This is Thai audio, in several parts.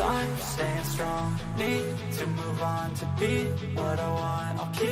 I'm staying strong, need to move on to be what I want. I'll keep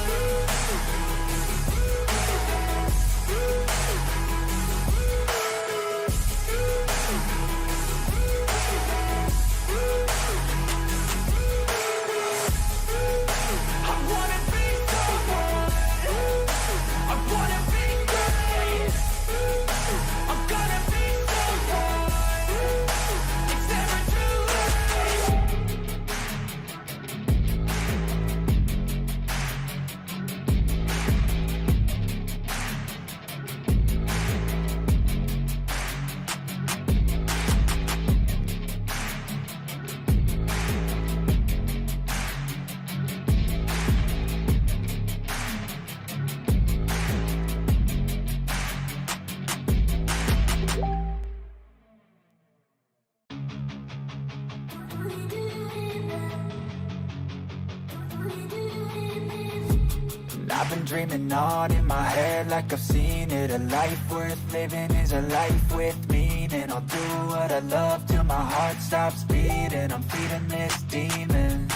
On in my head like I've seen it. A life worth living is a life with meaning. I'll do what I love till my heart stops beating. I'm feeding this demon.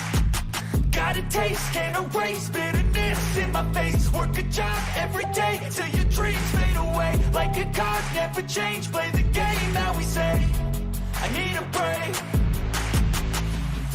Got a taste, can't erase bitterness in my face. Work a job every day till your dreams fade away. Like a card, never change, play the game that we say I need a break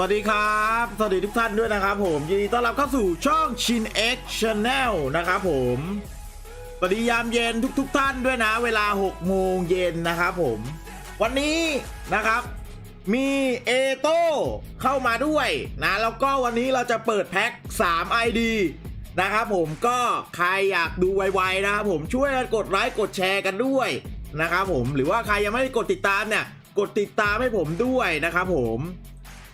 วัสดีครับ สวัสดีทุกท่านด้วยนะครับผม ยินดีต้อนรับเข้าสู่ช่องชิน X Channel นะครับผม สวัสดียามเย็นทุกๆทท่านด้วยนะ เวลา6โมงเย็นนะครับผม วันนี้นะครับ มีเอโต้เข้ามาด้วยนะ แล้วก็วันนี้เราจะเปิดแพ็ค3 ID นะครับผมก็ใครอยากดูไวๆนะครับผมช่วยกันกดไลค์กดแชร์กันด้วยนะครับผมหรือว่าใครยังไม่ได้กดติดตามเนี่ยกดติดตามให้ผมด้วยนะครับผม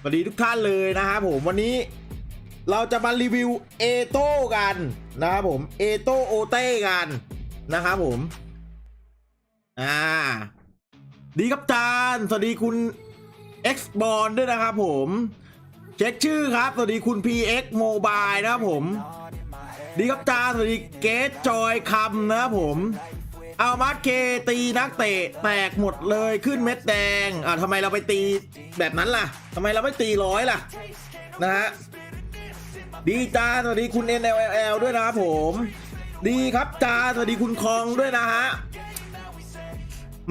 สวัสดีทุกท่านเลยนะครับผมวันนี้เราจะมารีวิวเอโต้กันนะครับผมเอโต้โอเต้กันนะครับผม อ่า ดีครับจานสวัสดีคุณ X b o n ด้วยนะครับผม เช็คชื่อครับ สวัสดีคุณ PX Mobile นะครับผม ดีครับจานสวัสดีเกตจอยคำนะครับผม เอามาร์เคตีนักเตะแตกหมดเลยขึ้นเม็ดแดงอ่าทำไมเราไปตีแบบนั้นล่ะทำไมเราไม่ตีร้อยล่ะ นะฮะดีจ้าสวัสดีคุณ NLL ด้วยนะครับผม ดีครับจ้าสวัสดีคุณคองด้วยนะฮะ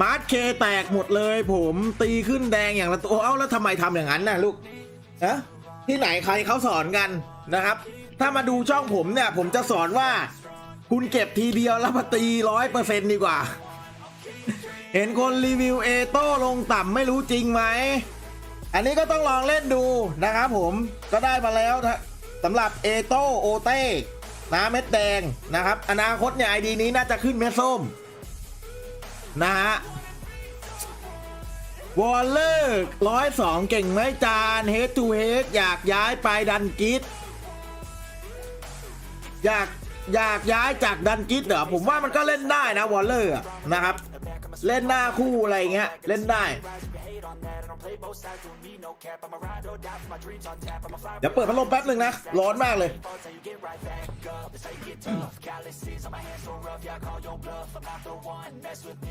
มาร์เคแตกหมดเลยผมตีขึ้นแดงอย่างละตัวเอ้าแล้วทำไมทำอย่างนั้นน่ะลูกนะที่ไหนใครเขาสอนกันนะครับ ถ้ามาดูช่องผมเนี่ย ผมจะสอนว่า คุณเก็บทีเดียวแล้วมาตีร้อยเปอร์เซ็นต์ดีกว่า เห็นคนรีวิวเอโต้ลงต่ำไม่รู้จริงไหม อันนี้ก็ต้องลองเล่นดูนะครับผมก็ได้มาแล้วสำหรับเอโต้โอเต้นะเม็ดแดงนะครับ อนาคตเนี่ยไอดีนี้น่าจะขึ้นเม็ดส้ม นะฮะวอลเลอร์ร้อยสองเก่งไหมจานเฮดทูเฮดอยากย้ายไปดันกิทอยาก อยากย้ายจากดันกิทเหรอผมว่ามันก็เล่นได้นะวอลเลอร์นะครับ เล่นหน้าคู่อะไรเงี้ยเล่นได้ เดี๋ยวเปิดพัดลมแป๊บหนึ่งนะ ร้อนมากเลย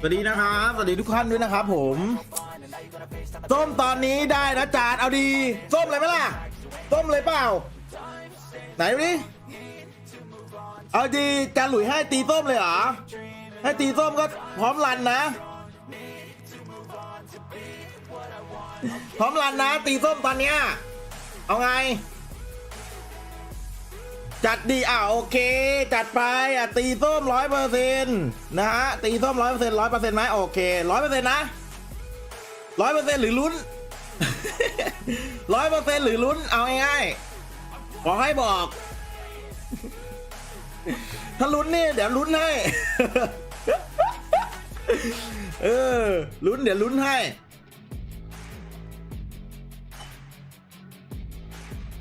สวัสดีนะครับ สวัสดีทุกท่านด้วยนะครับผม ส้มตอนนี้ได้นะจานเอาดี ส้มเลยไหมล่ะ ส้มเลยเปล่า ไหนดูดิ เอาดีจานหลุยให้ตีส้มเลยเหรอ ให้ตีส้มก็พร้อมรันนะ พร้อมรันนะ ตีส้มตอนเนี้ย เอาไง จัดดีอะโอเค จัดไปอะตีส้มร้อยเปอร์เซ็นต์นะฮะ ตีส้มร้อยเปอร์เซ็นต์ร้อยเปอร์เซ็นต์ไหมโอเคร้อยเปอร์เซ็นต์นะร้อยเปอร์เซ็นต์หรือลุ้นร้อยเปอร์เซ็นต์หรือลุ้น เอาง่ายๆขอให้บอก ถ้าลุ้นนี่เดี๋ยวลุ้นให้ เออ ลุ้นเดี๋ยวลุ้นให้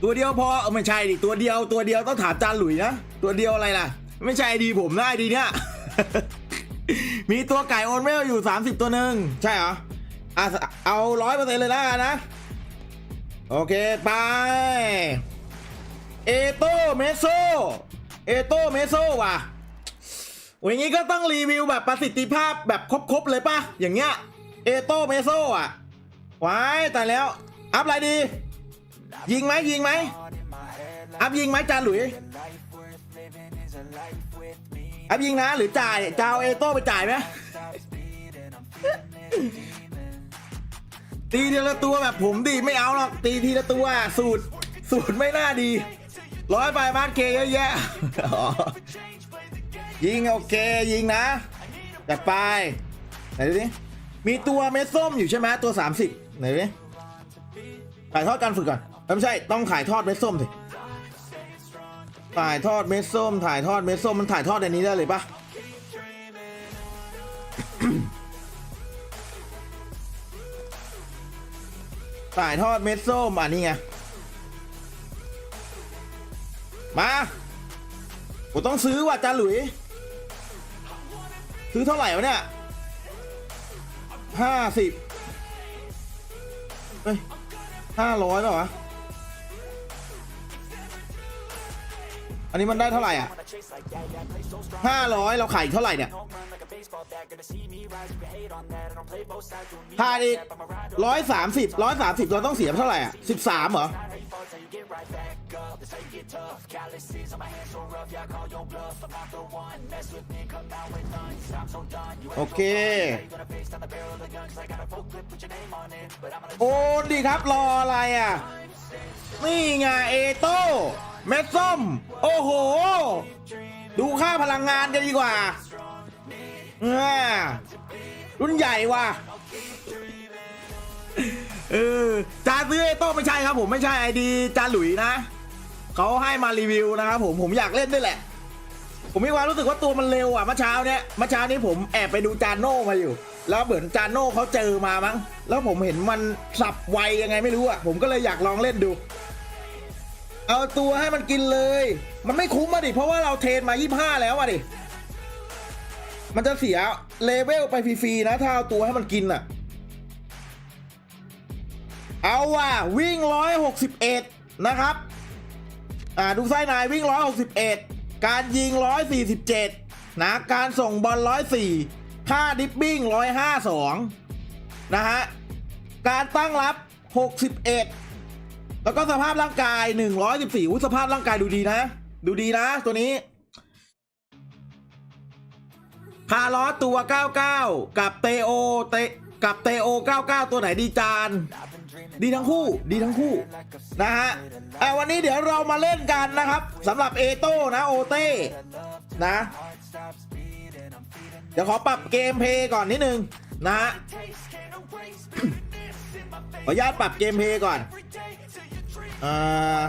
ตัวเดียวพอเออไม่ใช่ดิตัวเดียวตัวเดียวต้องถามจานหลุยนะตัวเดียวอะไรล่ะ ไม่ใช่ดีผมนะไอดีเนี่ย มีตัวไก่โอนเวลอยู่ 30 ตัวหนึ่งใช่เหรออะเอาร้อยเปอร์เซ็นต์เลยแล้วกันนะ โอเค ไป เอโตเมโซ เอโตเมโซว่ะอย่างนี้ก็ต้องรีวิวแบบประสิทธิภาพแบบครบๆเลยป่ะ อย่างเงี้ย เอโตเมโซอะว้ายแต่แล้ว อัพอะไรดี ยิงไหมยิงไหม อัพยิงไหมจานหลุย อัพยิงนะหรือจ่ายจะเอาเอโต้ไปจ่ายไหมตีทีละตัวแบบผมดีไม่เอาหรอก ตีทีละตัวสูตรสูตรไม่น่าดี ร้อยใบบ้านเคเยอะแยะยิงโอเคยิงนะจัดไปไหนดูดิมีตัวเม็ดส้มอยู่ใช่ไหมตัว 30ไหนดูดิถ่ายทอดการฝึกก่อนไม่ใช่ต้องถ่ายทอดเม็ดส้มสิถ่ายทอดเม็ดส้ม ถ่ายทอดเม็ดส้มมันถ่ายทอดในนี้ได้เลยปะถ่ายทอดเม็ดส้มอะนี่ไง มากูต้องซื้อว่ะจาหลุย ซื้อเท่าไหร่วะเนี่ยห้าสิบเฮ้ยห้าร้อยป่าวะ อันนี้มันได้เท่าไหร่อะ ห้าร้อยเราขายอีกเท่าไหร่เนี่ยขาดอีกร้อยสามสิบร้อยสามสิบเราต้องเสียเท่าไหร่อะสิบสามเหรอโอเค โอนดีครับรออะไรอะ นี่ไงเอโต้เม็ดส้ม โอ้โห ดูค่าพลังงานกันดีกว่าอรุ่นใหญ่ว่ะเออจานซื้อเอโต้ไม่ใช่ครับผมไม่ใช่ไอดีจานหลุยนะเขาให้มารีวิวนะครับผมผมอยากเล่นด้วยแหละ ผมมีความรู้สึกว่าตัวมันเร็วอะเมื่อเช้าเนี้ยเมื่อเช้านี้ผมแอบไปดูจานโน่มาอยู่ แล้วเหมือนจานโน่เขาเจอมามั้ง แล้วผมเห็นมันสับไวยังไงไม่รู้อะผมก็เลยอยากลองเล่นดู เอาตัวให้มันกินเลย มันไม่คุ้มมาดิ เพราะว่าเราเทรนมา 25 แล้วอะดิ มันจะเสียเลเวลไปฟรีๆนะ ถ้าเอาตัวให้มันกินอะเอาว่ะวิ่ง 161 นะครับ อ่าดูไส้นายวิ่ง 161 การยิง 147 นะ การส่งบอล 104ค่าดิปปิ้ง 152 นะฮะ การตั้งรับ 61แล้วก็สภาพร่างกาย 114อุ้ยสภาพร่างกายดูดีนะ ดูดีนะตัวนี้คาร์ลอสตัว 99 กับเตโอเตกับเตโอ 99 ตัวไหนดีจาน ดีทั้งคู่ ดีทั้งคู่ นะฮะอ่วันนี้เดี๋ยวเรามาเล่นกันนะครับสำหรับเอโต้นะโอเต้นะ เดี๋ยวขอปรับเกมเพย์ก่อนนิดนึงนะฮะขออนุญาตปรับเกมเพย์ก่อนอ่า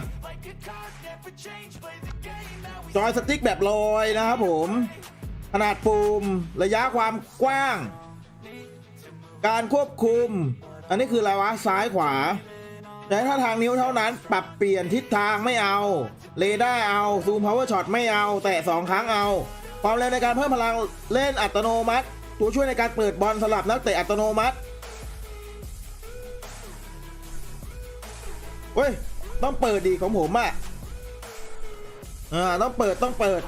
จอยสติ๊กแบบลอยนะครับผม ขนาดปุ่มระยะความกว้าง การควบคุม อันนี้คืออะไรวะซ้ายขวาแต่ถ้าทางนิ้วเท่านั้นปรับเปลี่ยนทิศทางไม่เอาเรดาร์เอาซูมพาวเวอร์ช็อตไม่เอาแตะสองครั้งเอา ความเร็วในการเพิ่มพลังเล่นอัตโนมัติ ตัวช่วยในการเปิดบอลสลับนักเตะอัตโนมัติเฮ้ย ต้องเปิดดีของผมอะอ่าต้องเปิดต้องเปิด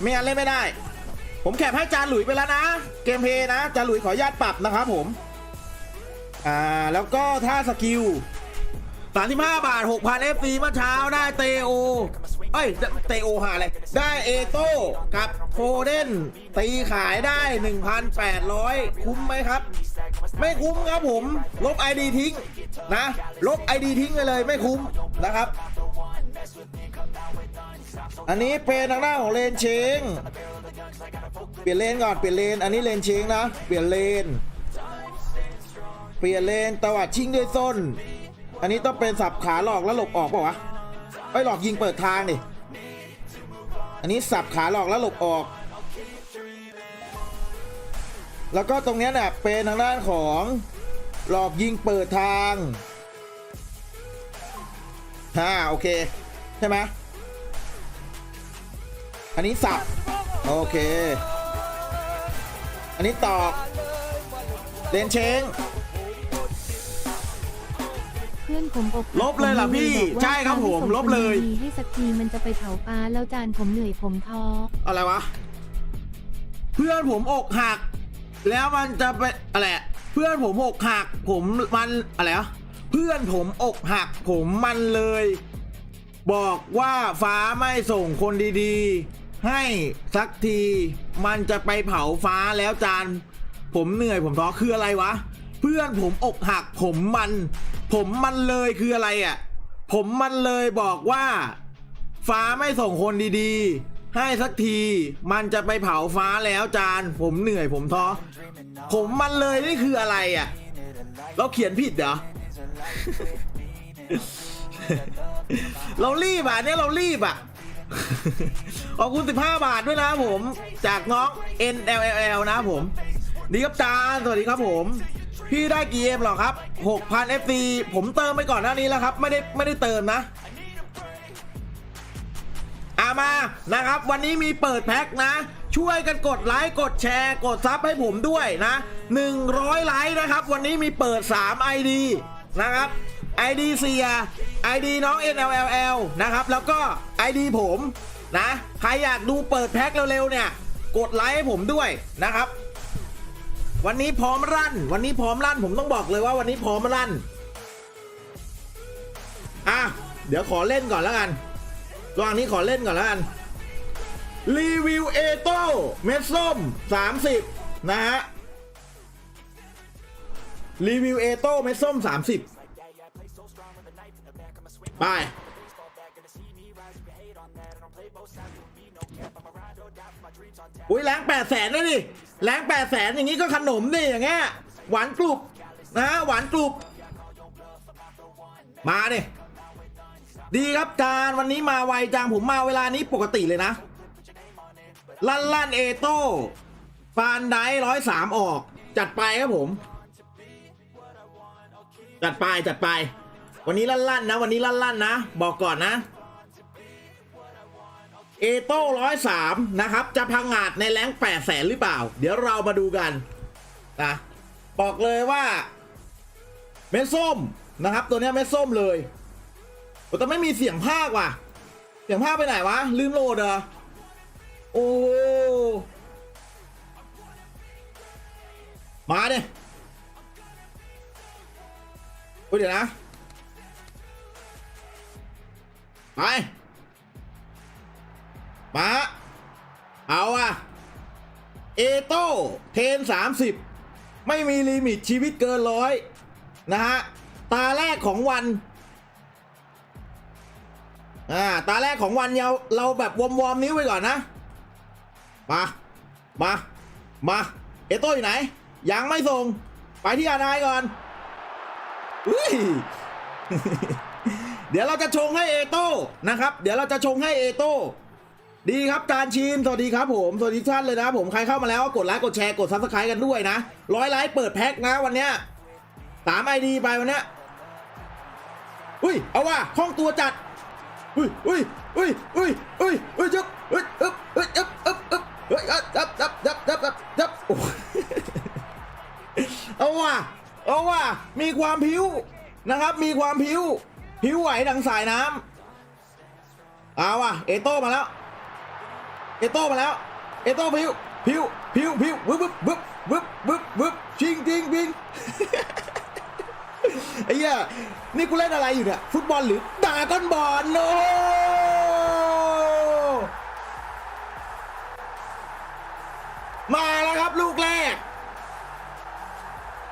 ไม่งั้นเล่นไม่ได้ ผมแคปให้จานหลุยไปแล้วนะ เกมเพย์นะจานหลุยขออนุญาตปรับนะครับผม อ่าแล้วก็ถ้าสกิล 35บาท6,000 FC เมื่อเช้าได้เตโอเอ้ยเตโอหาอะไร ได้เอโต้กับโฟเดนตีขายได้1,800คุ้มไหมครับ ไม่คุ้มครับผม ลบ ID ทิ้งนะ ลบ ID ทิ้งไปเลยไม่คุ้มนะครับ อันนี้เป็นทางหน้าของเลนเชงเปลี่ยนเลนก่อนเปลี่ยนเลน อันนี้เลนเชงนะ เปลี่ยนเลน เปลี่ยนเลนตวัดชิงด้วยส้น อันนี้ต้องเป็นสับขาหลอกแล้วหลบออกเปล่าวะไอ้หลอกยิงเปิดทางดิ อันนี้สับขาหลอกแล้วหลบออก แล้วก็ตรงนี้เนี่ยเป็นทางด้านของหลอกยิงเปิดทางฮ่าโอเค ใช่ไหมอันนี้สับ โอเค อันนี้ตอกเลนเชง พื่อนผมอกหักลบเลยเหรอพี่ผมใช่ครับผมถ้าไส่งลบเลยคนดีๆให้สักทีมันจะไปเผาปลาแล้วจานผมเหนื่อยผมท้ออะไรวะ เพื่อนผมอกหัก แล้วมันจะไปอะไรอะเพื่อนผมอกหัก ผมมันอะไรอะเพื่อนผมอกหัก ผมมันเลย บอกว่าฟ้าไม่ส่งคนดีๆ ให้สักทีมันจะไปเผาฟ้าแล้วจานผมเหนื่อยผมท้อคืออะไรวะ เพื่อนผมอกหักผมมัน ผมมันเลยคืออะไรอะ ผมมันเลยบอกว่า ฟ้าไม่ส่งคนดีๆ ให้สักที มันจะไปเผาฟ้าแล้วจาน ผมเหนื่อยผมท้อ ผมมันเลยนี่คืออะไรอะ เราเขียนผิดเหรอ เรารีบอะเนี่ยเรารีบอะ ขอบคุณ 15 บาทด้วยนะผม จากน้อง NLL นะผม ดีครับจานสวัสดีครับผม พี่ได้กี่เอ็มหรอครับ6,000 FC ผมเติมไปก่อนหน้านี้แล้วครับ ไม่ได้ไม่ได้เติมนะอามานะครับ วันนี้มีเปิดแพ็คนะ ช่วยกันกดไลค์กดแชร์กดซับให้ผมด้วยนะ100ไลค์นะครับ วันนี้มีเปิด 3 ID นะครับ ID เสีย ID น้อง NLLL นะครับ แล้วก็ ID ผมนะ ใครอยากดูเปิดแพ็คเร็วๆเนี่ย กดไลค์ให้ผมด้วยนะครับ วันนี้พร้อมรั่น วันนี้พร้อมรั่น ผมต้องบอกเลยว่าวันนี้พร้อมรั่น อะ เดี๋ยวขอเล่นก่อนแล้วกันระหว่างนี้ขอเล่นก่อนแล้วกัน รีวิวเอโต้เม็ดส้ม 30 นะฮะ รีวิวเอโต้เม็ดส้ม 30 ไป อุ้ยแรงแปดแสนเลยดิแรงแปดแสนอย่างนี้ก็ขนมดิอย่างเงี้ยหวานกรุบนะหวานกรุบมาดิดีครับการวันนี้มาไวจังผมมาเวลานี้ปกติเลยนะ ลั่นลั่นเอโต้ฟานไดร้อยสามออก จัดไปครับผม จัดไปจัดไป วันนี้ลั่นลั่นนะ วันนี้ลั่นลั่นนะ บอกก่อนนะ เอโต้ร้อยสามนะครับ จะพังงาดในแรงแปดแสนหรือเปล่า เดี๋ยวเรามาดูกันนะบอกเลยว่าเม็ดส้มนะครับ ตัวนี้เม็ดส้มเลยแต่ไม่มีเสียงภาคว่ะ เสียงภาคไปไหนวะ ลืมโหลดเหรอโอ้มาดิโอ้ยเดี๋ยวนะ ไป มาเอาอะเอโต้เทน30ไม่มีลิมิตชีวิตเกินร้อยนะฮะ ตาแรกของวันอ่าตาแรกของวันเราเราแบบวอมวอมๆนิ้วไปก่อนนะ มา มา มา เอโต้อยู่ไหน ยังไม่ส่ง ไปที่อานายก่อนอุ้ยเดี๋ยวเราจะชงให้เอโต้นะครับ เดี๋ยวเราจะชงให้เอโต้ ดีครับจานชินสวัสดีครับผมสวัสดีทุกท่านเลยนะผมใครเข้ามาแล้วกดไลค์กดแชร์กดซับสไครต์กันด้วยนะร้อยไลค์เปิดแพ็คนะวันเนี้ยสามไอดีไปวันเนี้ยอุ้ยเอาว่ะคล่องตัวจัดอุ้ยอุ้ยอุ้ยอุ้ยอุ้ยอุ้ยจับอุ้ยอึ๊บอุ้ยอึ๊บอึ๊บอึ๊บเฮ้ยจับจับจับจับจับจับอ้ยเอาว่ะเอาว่ะมีความผิวนะครับ มีความผิวผิวไหวดังสายน้ำเอาว่ะเอโต้มาแล้ว เอโต้มาแล้ว เอโต้ผิวผิวผิวผิววึบวึบวึบวึบวึบวึบชิงจิงพิงไอ้เหี้ยนี่กูเล่นอะไรอยู่เนี่ย ฟุตบอลหรือดราก้อนบอลโนมาแล้วครับลูกแรก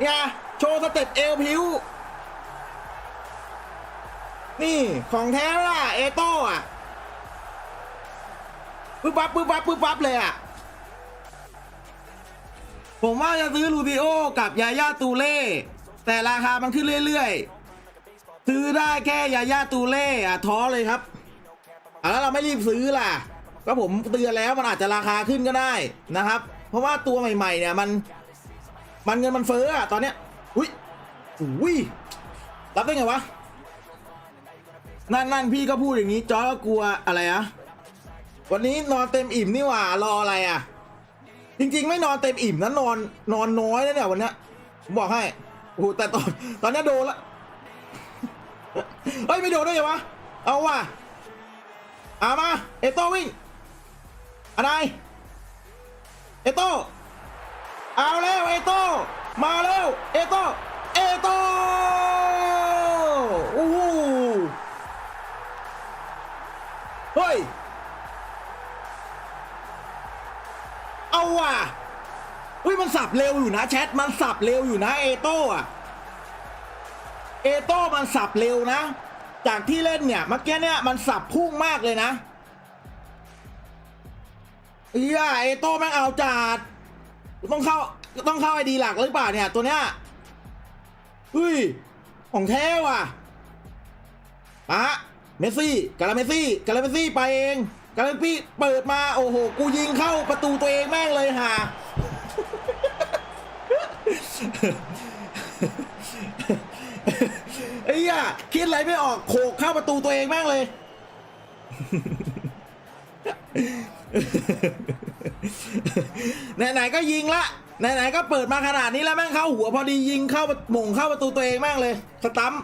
เนี่ยโชว์สเต็ปเอลพิวนี่ ของแท้ล่ะ เอโต้อะ ปึ๊บปั๊บปึ๊บปั๊บปึ๊บปั๊บเลยอะ ผมว่าจะซื้อลูดิโอกับยาย่าตูเล่ แต่ราคามันขึ้นเรื่อยๆ ซื้อได้แค่ยาย่าตูเล่อะท้อเลยครับอะแล้วเราไม่รีบซื้อล่ะ ก็ผมเตือนแล้วมันอาจจะราคาขึ้นก็ได้นะครับ เพราะว่าตัวใหม่ๆเนี่ยมัน มันเงินมันเฟ้ออะตอนเนี้ยอุ้ยอุ้ยรับได้ไงวะนั่นนั่นพี่ก็พูดอย่างนี้จอร์ก็กลัวอะไรอะ วันนี้นอนเต็มอิ่มนี่หว่ารออะไรอะ จริง ๆ ไม่นอนเต็มอิ่มนะนอนนอนน้อยนะเนี่ยวันเนี้ยผมบอกให้โอ้แต่ตอนตอนนี้โดนละเฮ้ยไม่โดนได้ไงวะเอาว่ะเอามาเอโต้วิ่งอะไรเอโต้เอาแล้วเอโต้มาแล้วเอโต้เอโต้โอ้โหเฮ้ย ว่ะเฮ้ยมันสับเร็วอยู่นะแชทมันสับเร็วอยู่นะเอโต้อะเอโต้มันสับเร็วนะ จากที่เล่นเนี่ยเมื่อกี้เนี่ยมันสับพุ่งมากเลยนะเอียเอโต้แม่งเอาจัดต้องเข้าต้องเข้าไอดีหลักหรือเปล่าเนี่ยตัวเนี้ยเฮ้ยของแท้ว่ะปะเมสซี่กาลาเมสซี่กาลาเมสซี่ไปเอง กาลาเมสซี่เปิดมาโอ้โห กูยิงเข้าประตูตัวเองแม่งเลยห่าไอ้เหี้ยคิดอะไรไม่ออกโขกเข้าประตูตัวเองแม่งเลย ไหนๆก็ยิงละไหนๆก็เปิดมาขนาดนี้แล้วแม่งเข้าหัวพอดียิงเข้าหม่งเข้าประตูตัวเองแม่งเลยสตัมป์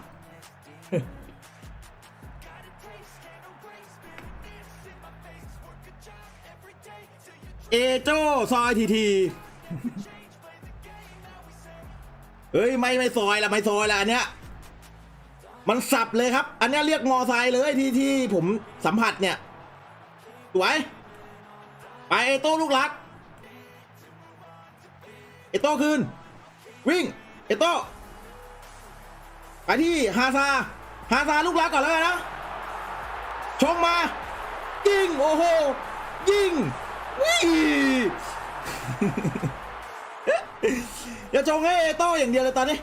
เอโจซอยทีที เฮ้ยไม่ไม่ซอยละไม่ซอยละอันเนี้ย มันสับเลยครับ อันเนี้ยเรียกมอไซค์เลยที่ที่ผมสัมผัสเนี่ยสวยไปเอโต้ลูกรัก เอโต้คืน วิ่ง เอโต้ไปที่ฮาซาฮาซาลูกรักก่อนแล้วกันนะชงมา ยิง โอ้โห ยิงวิ่ง อย่าชงให้เอโต้อย่างเดียวเลยตอนนี้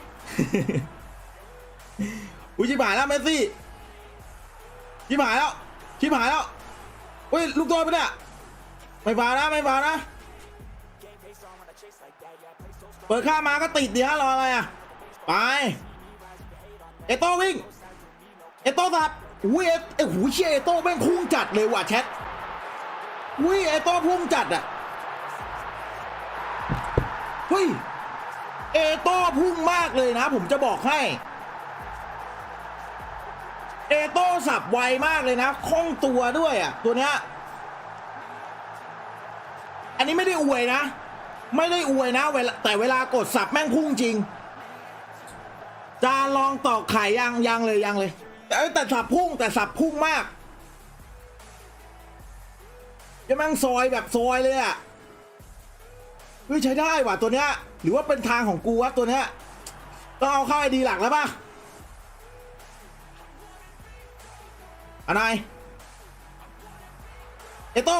อุ้ยชิบหายแล้วเมสซี่ชิบหายแล้วชิบหายแล้วเฮ้ยลูกโทษปเนี่ยไม่ฟาวนะไม่ฟาวนะ เปิดข้ามาก็ติดเดิฮะรออะไรอะ ไป เอโต้วิ่ง เอโต้สับอุ้ยเอเอ้ยหูเชี่ยเอโต้แม่งพุ่งจัดเลยว่ะแชท อุ้ยเอโต้พุ่งจัดอะเฮ้ยเอโต้พุ่งมากเลยนะ ผมจะบอกให้ เอโต้สับไวมากเลยนะคล่องตัวด้วยอะตัวเนี้ยอันนี้ไม่ได้อวยนะ ไม่ได้อวยนะเวลาแต่เวลากดสับแม่งพุ่งจริง จานลองตอกไข่ยังยังเลยยังเลยแต่แต่สับพุ่งแต่สับพุ่งมาก ยังแม่งซอยแบบซอยเลยอะเฮ้ยใช้ได้ว่ะตัวเนี้ย หรือว่าเป็นทางของกูวะตัวเนี้ยต้องเอาเข้าไอดีหลักแล้วป่ะอันไหนเอโต้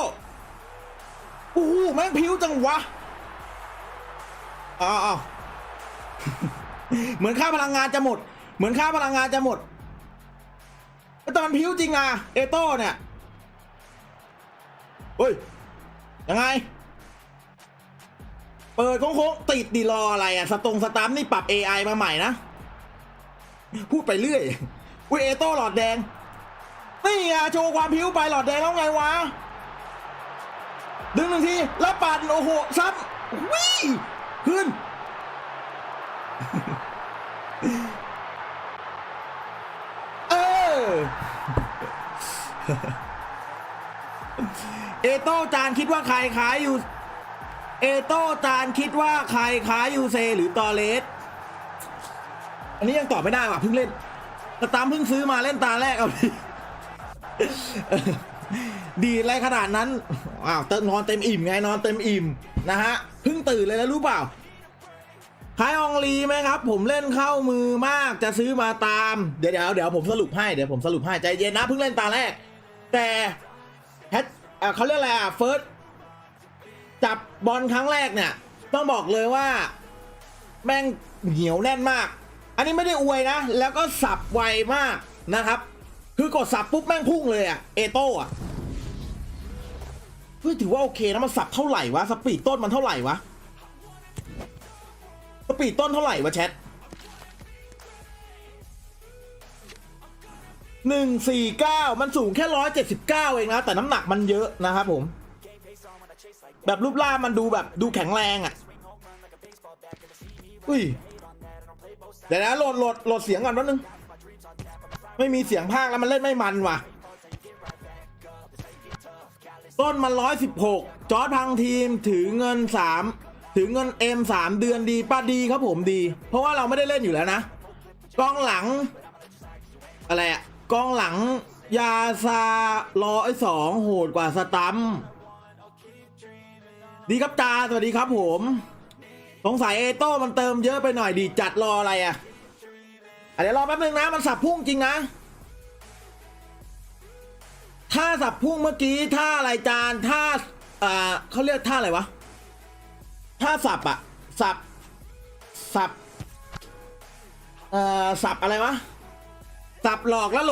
โอ้โหแม่งพิ้วจังวะอ้าวอ้าวเหมือนค่าพลังงานจะหมด เหมือนค่าพลังงานจะหมดแต่มันพิ้วจริงนะเอโต้เนี่ย เฮ้ย ยังไง เปิดโค้งๆติดดีรออะไรอะสตรงสตาร์มนี่ปรับ AI มาใหม่นะ พูดไปเรื่อย อุ้ยเอโต้หลอดแดง นี่อะโชว์ความพิ้วไปหลอดแดงแล้วไงวะ ดึงหนึ่งที แล้วปั่นโอ้โห ซับวิ่งขึ้น เอโต้จานคิดว่าใครขายอยู่ เอโต้จานคิดว่าใครขายยูเซหรือตอเลสอันนี้ยังตอบไม่ได้ว่ะเพิ่งเล่นสตามเพิ่งซื้อมาเล่นตาแรกเอาดิดีอะไรขนาดนั้นอ้าวเติมนอนเต็มอิ่มไงนอนเต็มอิ่มนะฮะเพิ่งตื่นเลยแล้วรู้เปล่าขายองลีไหมครับ ผมเล่นเข้ามือมากจะซื้อมาตาม เดี๋ยวเดี๋ยวเดี๋ยวผมสรุปให้เดี๋ยวผมสรุปให้ใจเย็นนะเพิ่งเล่นตาแรก แต่ อะเขาเรียกอะไรอะเฟิร์สจับบอลครั้งแรกเนี่ย ต้องบอกเลยว่า แม่งเหนียวแน่นมาก อันนี้ไม่ได้อวยนะ แล้วก็สับไวมากนะครับ คือกดสับปุ๊บแม่งพุ่งเลยอะเอโต้อะเฮ้ยถือว่าโอเคนะมันสับเท่าไหร่วะสปีดต้นมันเท่าไหร่วะสปีดต้นเท่าไหร่วะแชท หนึ่งสี่เก้ามันสูงแค่ร้อยเจ็ดสิบเก้าเองนะ แต่น้ำหนักมันเยอะนะครับผม แบบรูปร่างมันดูแบบดูแข็งแรงอะ อุ้ย เดี๋ยวนะโหลดโหลดโหลดเสียงก่อนแป๊บนึง ไม่มีเสียงภาคแล้วมันเล่นไม่มันว่ะ ต้นมันร้อยสิบหกจอร์ดพังทีมถือเงินสามถือเงินเอ็มสามเดือนดีป้าดีครับผมดี เพราะว่าเราไม่ได้เล่นอยู่แล้วนะกองหลัง อะไรอะ กองหลังยาซาร้อยสองโหดกว่าสตัมดีครับจาสวัสดีครับผม สงสัยเอโต้มันเติมเยอะไปหน่อยดีจัดรออะไรอะอะเดี๋ยวรอแป๊บนึงนะมันสับพุ่งจริงนะ ถ้าสับพุ่งเมื่อกี้ท่าอะไรจานท่าอ่าเขาเรียกท่าอะไรวะท่าสับอะสับสับเอ่อสับอะไรวะสับหลอกแล้วหล